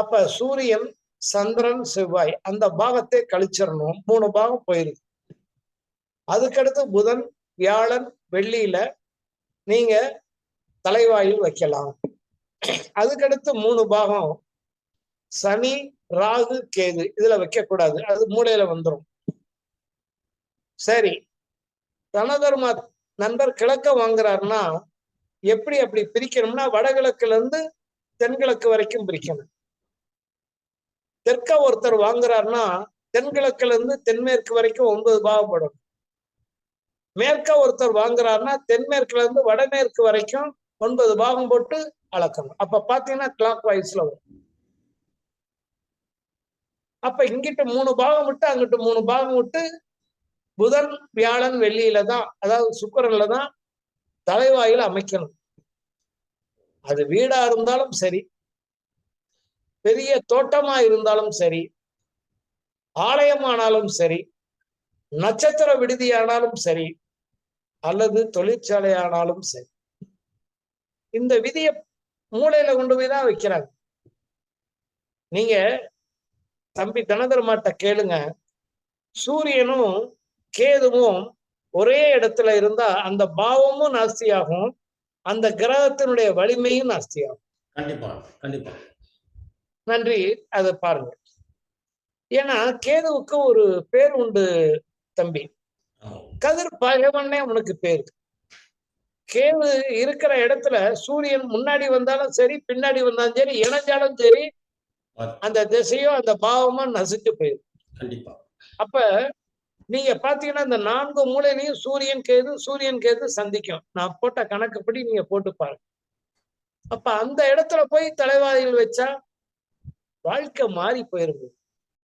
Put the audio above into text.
அப்ப சூரியன் சந்திரன் செவ்வாய் அந்த பாகத்தை கழிச்சிடணும் மூணு பாகம் போயிருது அதுக்கடுத்து புதன் வியாழன் வெள்ளியில நீங்க தலைவாயில் வைக்கலாம். அதுக்கடுத்து மூணு பாகம் சனி ராகு கேது. இதுல வைக்க கூடாது அது மூளையில வந்துடும் சரி. தனதர்ம நண்பர் கிழக்க வாங்குறாருன்னா எப்படி அப்படி பிரிக்கணும்னா வடகிழக்குல இருந்து தென்கிழக்கு வரைக்கும் பிரிக்கணும். தெற்க ஒருத்தர் வாங்குறாருன்னா தென்கிழக்குல இருந்து தென்மேற்கு வரைக்கும் ஒன்பது பாகப்படும் மேற்க ஒருத்தர் வாங்குறாருன்னா தென்மேற்குல இருந்து வடமேற்கு வரைக்கும் ஒன்பது பாகம் போட்டு அளக்கணும். அப்ப பாத்தீங்கன்னா கிளாக் வைஸ்ல வரும். அப்ப இங்கிட்டு மூணு பாகம் விட்டு அங்கிட்டு மூணு பாகம் விட்டு புதன் வியாழன் வெள்ளியில தான் அதாவது சுக்கரன்ல தான் தலைவாயில் அமைக்கணும். அது வீடா இருந்தாலும் சரி பெரிய தோட்டமா இருந்தாலும் சரி ஆலயமானாலும் சரி நட்சத்திர விடுதியானாலும் சரி அல்லது தொழிற்சாலை ஆனாலும் சரி இந்த விதியை மூளையில கொண்டு போய் தான் வைக்கிறாங்க. நீங்க தம்பி தனதர்மாட்ட கேளுங்க. சூரியனும் கேதுவும் ஒரே இடத்துல இருந்தா அந்த பாவமும் நாஸ்தியாகும் அந்த கிரகத்தினுடைய வலிமையும் நாஸ்தியாகும். கண்டிப்பா கண்டிப்பா. நன்றி அதை பாருங்க. ஏன்னா கேதுவுக்கு ஒரு பேர் உண்டு தம்பி. கதிர் பகைவன்னே உனக்கு பேர். கேது இருக்கிற இடத்துல சூரியன் முன்னாடி வந்தாலும் சரி பின்னாடி வந்தாலும் சரி இணைஞ்சாலும் சரி அந்த திசையோ அந்த பாவமோ நசிச்சு போயிடும் கண்டிப்பா. அப்ப நீங்க பாத்தீங்கன்னா இந்த நான்கு மூலையிலையும் சூரியன் கேது சூரியன் கேது சந்திக்கும். நான் போட்ட கணக்குப்படி நீங்க போட்டு பாருங்க. அப்ப அந்த இடத்துல போய் தலைவாயில் வச்சா வாழ்க்கை மாறி போயிருங்க